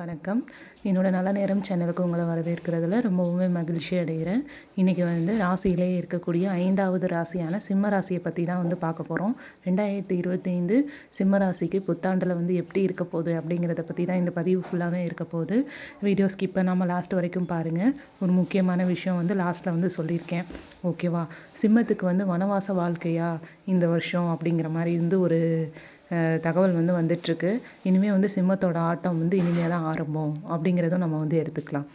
வணக்கம். என்னோடய நல்ல நேரம் சேனலுக்கு உங்களை வரவேற்கிறதுல ரொம்பவுமே மகிழ்ச்சி அடைகிறேன். இன்றைக்கி வந்து ராசியிலே இருக்கக்கூடிய ஐந்தாவது ராசியான சிம்ம ராசியை பற்றி தான் வந்து பார்க்க போகிறோம் ரெண்டாயிரத்தி இருபத்தைந்து சிம்ம ராசிக்கு புத்தாண்டில் வந்து எப்படி இருக்க போகுது அப்படிங்கிறத பற்றி தான் இந்த பதிவு ஃபுல்லாகவே இருக்க போகுது. வீடியோ ஸ்கிப் பண்ணாமல் லாஸ்ட் வரைக்கும் பாருங்கள் ஒரு முக்கியமான விஷயம் வந்து லாஸ்ட்டில் வந்து சொல்லியிருக்கேன். ஓகேவா சிம்மத்துக்கு வந்து வனவாச வாழ்க்கையா இந்த வருஷம் அப்படிங்கிற மாதிரி இருந்து ஒரு தகவல் வந்து வந்துட்டுருக்கு இனிமேல் வந்து சிம்மத்தோட ஆட்டம் வந்து இனிமேல் தான் ஆரம்பம் அப்படிங்கிறதும் நம்ம வந்து எடுத்துக்கலாம்.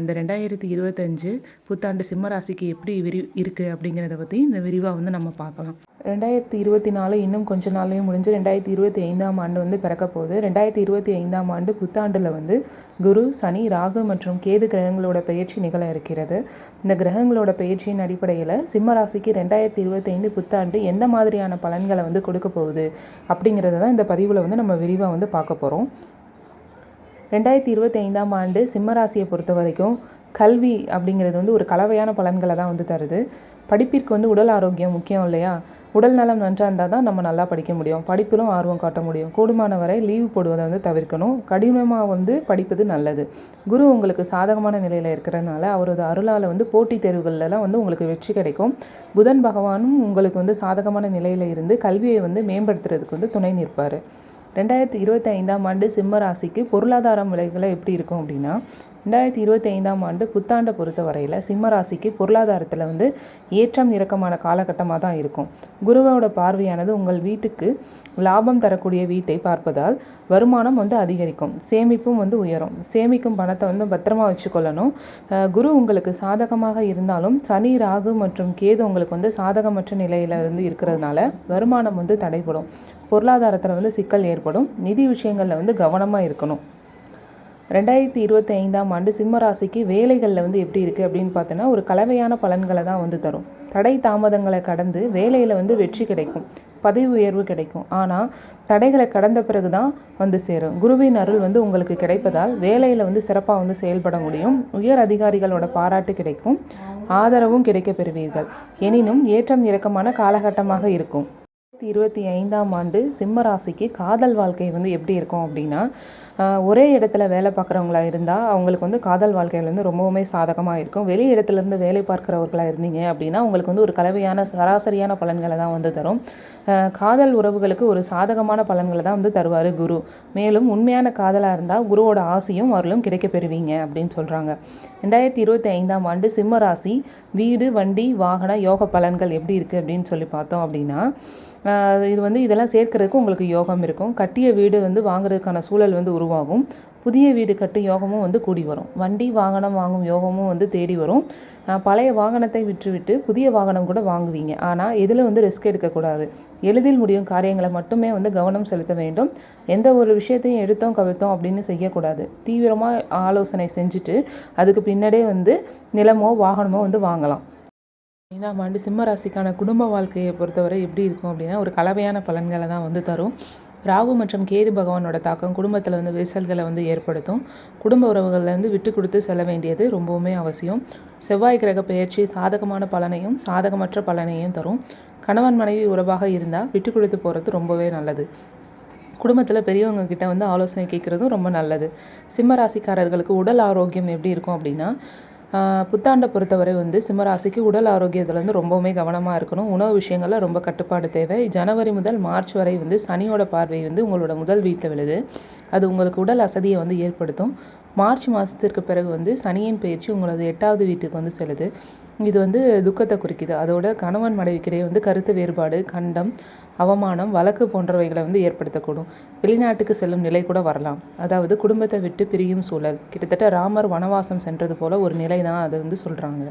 இந்த ரெண்டாயிரத்தி இருபத்தஞ்சு புத்தாண்டு சிம்ம ராசிக்கு எப்படி விரி இருக்குது அப்படிங்கிறத பற்றி இந்த விரிவாக வந்து நம்ம பார்க்கலாம். ரெண்டாயிரத்தி இருபத்தி நாலு இன்னும் கொஞ்ச நாள்லேயும் முடிஞ்சு ரெண்டாயிரத்தி இருபத்தி ஐந்தாம் ஆண்டு வந்து பிறக்க போகுது. ரெண்டாயிரத்தி இருபத்தி ஐந்தாம் ஆண்டு புத்தாண்டில் வந்து குரு சனி ராகு மற்றும் கேது கிரகங்களோட பயிற்சி நிகழ இருக்கிறது. இந்த கிரகங்களோட பயிற்சியின் அடிப்படையில் சிம்ம ராசிக்கு ரெண்டாயிரத்தி இருபத்தைந்து புத்தாண்டு எந்த மாதிரியான பலன்களை வந்து கொடுக்க போகுது அப்படிங்கிறத தான் இந்த பதிவில் வந்து நம்ம விரிவாக வந்து பார்க்க போகிறோம் ரெண்டாயிரத்தி இருபத்தி ஐந்தாம் ஆண்டு சிம்ம ராசியை பொறுத்த வரைக்கும் கல்வி அப்படிங்கிறது வந்து ஒரு கலவையான பலன்களை தான் வந்து தருது. படிப்பிற்கு வந்து உடல் ஆரோக்கியம் முக்கியம் இல்லையா? உடல் நலம் நன்றாக இருந்தால் தான் நம்ம நல்லா படிக்க முடியும். படிப்பிலும் ஆர்வம் காட்ட முடியும். கூடுமான வரை லீவு போடுவதை வந்து தவிர்க்கணும். கடினமாக வந்து படிப்பது நல்லது. குரு உங்களுக்கு சாதகமான நிலையில் இருக்கிறனால அவரது அருளால் வந்து போட்டித் தேர்வுகள்லாம் வந்து உங்களுக்கு வெற்றி கிடைக்கும். புதன் பகவானும் உங்களுக்கு வந்து சாதகமான நிலையில் இருந்து கல்வியை வந்து மேம்படுத்துறதுக்கு வந்து துணை நிற்பார். ரெண்டாயிரத்தி இருபத்தி ஐந்தாம் ஆண்டு சிம்ம ராசிக்கு பொருளாதார விலைகளை எப்படி இருக்கும் அப்படின்னா ரெண்டாயிரத்தி இருபத்தி ஐந்தாம் ஆண்டு புத்தாண்டை பொறுத்த வரையில் சிம்ம ராசிக்கு பொருளாதாரத்தில் வந்து ஏற்றம் இறக்கமான காலகட்டமாக தான் இருக்கும். குருவோட பார்வையானது உங்கள் வீட்டுக்கு லாபம் தரக்கூடிய வீட்டை பார்ப்பதால் வருமானம் வந்து அதிகரிக்கும். சேமிப்பும் வந்து உயரும். சேமிக்கும் பணத்தை வந்து பத்திரமா வச்சுக்கொள்ளணும். குரு உங்களுக்கு சாதகமாக இருந்தாலும் சனி ராகு மற்றும் கேது உங்களுக்கு வந்து சாதகமற்ற நிலையில் வந்து இருக்கிறதுனால வருமானம் வந்து தடைபடும். பொருளாதாரத்தில் வந்து சிக்கல் ஏற்படும். நிதி விஷயங்களில் வந்து கவனமாக இருக்கணும். ரெண்டாயிரத்தி இருபத்தி ஐந்தாம் ஆண்டு சிம்ம ராசிக்கு வேலைகளில் வந்து எப்படி இருக்குது அப்படின்னு பார்த்தோன்னா ஒரு கலவையான பலன்களை தான் வந்து தரும். தடை தாமதங்களை கடந்து வேலையில் வந்து வெற்றி கிடைக்கும். பதவி உயர்வு கிடைக்கும். ஆனால் தடைகளை கடந்த பிறகு தான் வந்து சேரும். குருவின் அருள் வந்து உங்களுக்கு கிடைப்பதால் வேலையில் வந்து சிறப்பாக வந்து செயல்பட முடியும். உயர் அதிகாரிகளோட பாராட்டு கிடைக்கும். ஆதரவும் கிடைக்க பெறுவீர்கள் எனினும் ஏற்றம் இறக்கமான காலகட்டமாக இருக்கும். இருபத்தி ஐந்தாம் ஆண்டு சிம்ம ராசிக்கு காதல் வாழ்க்கை வந்து எப்படி இருக்கும் அப்படின்னா ஒரே இடத்துல வேலை பார்க்குறவங்களா இருந்தால் அவங்களுக்கு வந்து காதல் வாழ்க்கையில் வந்து ரொம்பவுமே சாதகமாக இருக்கும். வெளி இடத்துலேருந்து வேலை பார்க்குறவர்களாக இருந்தீங்க அப்படின்னா உங்களுக்கு வந்து ஒரு கலவையான சராசரியான பலன்களை தான் வந்து தரும். காதல் உறவுகளுக்கு ஒரு சாதகமான பலன்களை தான் வந்து தருவார் குரு. மேலும் உண்மையான காதலாக இருந்தால் குருவோட ஆசையும் அருளும் கிடைக்கப் பெறுவீங்க அப்படின்னு சொல்கிறாங்க ரெண்டாயிரத்தி இருபத்தி ஐந்தாம் ஆண்டு சிம்ம ராசி வீடு வண்டி வாகன யோக பலன்கள் எப்படி இருக்குது அப்படின்னு சொல்லி பார்த்தோம் அப்படின்னா இது வந்து இதெல்லாம் சேர்க்கறதுக்கு உங்களுக்கு யோகம் இருக்கும். கட்டிய வீடு வந்து வாங்குறதுக்கான சூழல் வந்து உருவாகும். புதிய வீடு கட்டும் யோகமும் வந்து கூடி வரும். வண்டி வாகனம் வாங்கும் யோகமும் வந்து தேடி வரும். பழைய வாகனத்தை விற்றுவிட்டு புதிய வாகனம் கூட வாங்குவீங்க. ஆனால் எதில் வந்து ரிஸ்க் எடுக்கக்கூடாது. எளிதில் முடியும் காரியங்களை மட்டுமே வந்து கவனம் செலுத்த வேண்டும். எந்த ஒரு விஷயத்தையும் எடுத்தோம் கவிழ்த்தோம் அப்படின்னு செய்யக்கூடாது. தீவிரமாக ஆலோசனை செஞ்சுட்டு அதுக்கு பின்னாடியே வந்து நிலமோ வாகனமோ வந்து வாங்கலாம். ஐந்தாம் ஆண்டு சிம்ம ராசிக்கான குடும்ப வாழ்க்கையை பொறுத்தவரை எப்படி இருக்கும் அப்படின்னா ஒரு கலவையான பலன்களை தான் வந்து தரும். ராகு மற்றும் கேது பகவானோட தாக்கம் குடும்பத்தில் வந்து விரிசல்களை வந்து ஏற்படுத்தும். குடும்ப உறவுகளில் வந்து விட்டு கொடுத்து செல்ல வேண்டியது ரொம்பவுமே அவசியம். செவ்வாய் கிரக பெயர்ச்சி சாதகமான பலனையும் சாதகமற்ற பலனையும் தரும். கணவன் மனைவி உறவாக இருந்தால் விட்டு கொடுத்து போகிறது ரொம்பவே நல்லது. குடும்பத்தில் பெரியவங்க கிட்ட வந்து ஆலோசனை கேட்குறதும் ரொம்ப நல்லது. சிம்ம ராசிக்காரர்களுக்கு உடல் ஆரோக்கியம் எப்படி இருக்கும் அப்படின்னா புத்தாண்டை பொறுத்தவரை வந்து சிம்மராசிக்கு உடல் ஆரோக்கியத்தில் வந்து ரொம்பவுமே கவனமாக இருக்கணும். உணவு விஷயங்களில் ரொம்ப கட்டுப்பாடு தேவை. ஜனவரி முதல் மார்ச் வரை வந்து சனியோட பார்வை வந்து உங்களோட முதல் வீட்டில் விழுது. அது உங்களுக்கு உடல் அசதியை வந்து ஏற்படுத்தும். மார்ச் மாதத்திற்கு பிறகு வந்து சனியின் பயிற்சி உங்களது எட்டாவது வீட்டுக்கு வந்து செல்லுது. இது வந்து துக்கத்தை குறிக்குது. அதோட கணவன் மனைவிக்கிடையே வந்து கருத்து வேறுபாடு கண்டம் அவமானம் வழக்கு போன்றவைகளை வந்து ஏற்படுத்தக்கூடும். வெளிநாட்டுக்கு செல்லும் நிலை கூட வரலாம். அதாவது குடும்பத்தை விட்டு பிரியும் சூழல். கிட்டத்தட்ட ராமர் வனவாசம் சென்றது போல ஒரு நிலை தான் அது வந்து சொல்கிறாங்க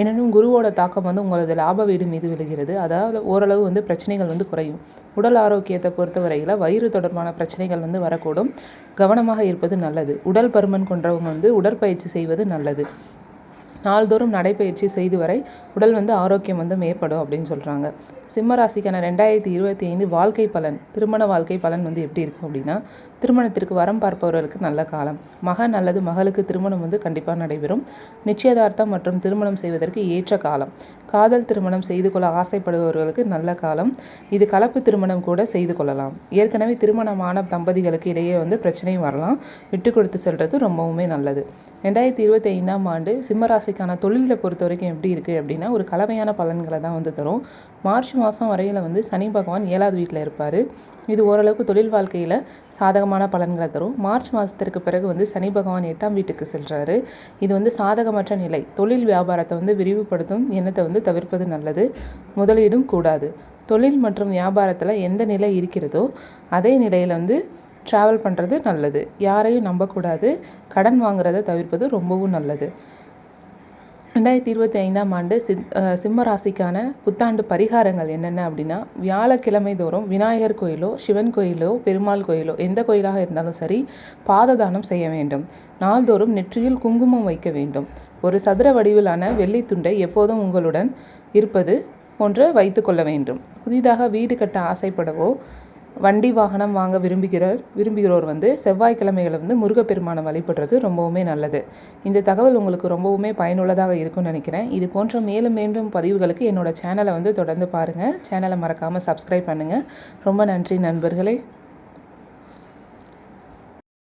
எனினும் குருவோட தாக்கம் வந்து உங்களது லாப வீடு மீது விழுகிறது. அதாவது ஓரளவு வந்து பிரச்சனைகள் வந்து குறையும். உடல் ஆரோக்கியத்தை பொறுத்தவரையில் வயிறு தொடர்பான பிரச்சனைகள் வந்து வரக்கூடும். கவனமாக இருப்பது நல்லது. உடல் பருமன் கொண்டவங்க வந்து உடற்பயிற்சி செய்வது நல்லது. நாள்தோறும் நடைப்பயிற்சி செய்து வரை உடல் வந்து ஆரோக்கியம் வந்து மேம்படும் அப்படின்னு சொல்கிறாங்க சிம்ம ராசிக்கான ரெண்டாயிரத்தி இருபத்தி ஐந்து வாழ்க்கை பலன் திருமண வாழ்க்கை பலன் வந்து எப்படி இருக்கும் அப்படின்னா திருமணத்திற்கு வரம் பார்ப்பவர்களுக்கு நல்ல காலம். மகன் அல்லது மகளுக்கு திருமணம் வந்து கண்டிப்பாக நடைபெறும். நிச்சயதார்த்தம் மற்றும் திருமணம் செய்வதற்கு ஏற்ற காலம். காதல் திருமணம் செய்து கொள்ள ஆசைப்படுபவர்களுக்கு நல்ல காலம். இது கலப்பு திருமணம் கூட செய்து கொள்ளலாம். ஏற்கனவே திருமணமான தம்பதிகளுக்கு இடையே வந்து பிரச்சனையும் வரலாம். விட்டு கொடுத்து செல்வது ரொம்பவுமே நல்லது. ரெண்டாயிரத்தி இருபத்தி ஐந்தாம் ஆண்டு சிம்மராசிக்கான தொழிலை பொறுத்த வரைக்கும் எப்படி இருக்குது அப்படின்னா ஒரு கலவையான பலன்களை தான் வந்து தரும். மார்ச் மாதம் வரையில் வந்து சனி பகவான் ஏழாவது வீட்டில் இருப்பார். இது ஓரளவுக்கு தொழில் வாழ்க்கையில் சாதகமான பலன்களை தரும். மார்ச் மாதத்திற்கு பிறகு வந்து சனி பகவான் எட்டாம் வீட்டுக்கு செல்கிறாரு இது வந்து சாதகமற்ற நிலை. தொழில் வியாபாரத்தை வந்து விரிவுபடுத்தும் எண்ணத்தை வந்து தவிர்ப்பது நல்லது. முதலீடும் கூடாது. தொழில் மற்றும் வியாபாரத்தில் எந்த நிலை இருக்கிறதோ அதே நிலையில் வந்து ட்ராவல் பண்ணுறது நல்லது. யாரையும் நம்பக்கூடாது. கடன் வாங்குறதை தவிர்ப்பது ரொம்பவும் நல்லது. ரெண்டாயிரத்தி இருபத்தி ஐந்தாம் ஆண்டு சித் சிம்ம ராசிக்கான புத்தாண்டு பரிகாரங்கள் என்னென்ன அப்படின்னா வியாழக்கிழமை தோறும் விநாயகர் கோயிலோ சிவன் கோயிலோ பெருமாள் கோயிலோ எந்த கோயிலாக இருந்தாலும் சரி பாததானம் செய்ய வேண்டும். நாள்தோறும் நெற்றியில் குங்குமம் வைக்க வேண்டும். ஒரு சதுர வடிவிலான வெள்ளி துண்டை எப்போதும் உங்களுடன் இருப்பது போன்று வைத்து கொள்ள வேண்டும். புதிதாக வீடு கட்ட ஆசைப்படவோ வண்டி வாகனம் வாங்க விரும்புகிற விரும்புகிறோர் வந்து செவ்வாய்க்கிழமைகளை வந்து முருகப்பெருமானை வழிபடுறது ரொம்பவுமே நல்லது. இந்த தகவல் உங்களுக்கு ரொம்பவுமே பயனுள்ளதாக இருக்கும்னு நினைக்கிறேன். இது போன்ற மேலும் மேலும் பதிவுகளுக்கு என்னோட சேனலை வந்து தொடர்ந்து பாருங்கள் சேனலை மறக்காமல் சப்ஸ்கிரைப் பண்ணுங்கள் ரொம்ப நன்றி நண்பர்களே.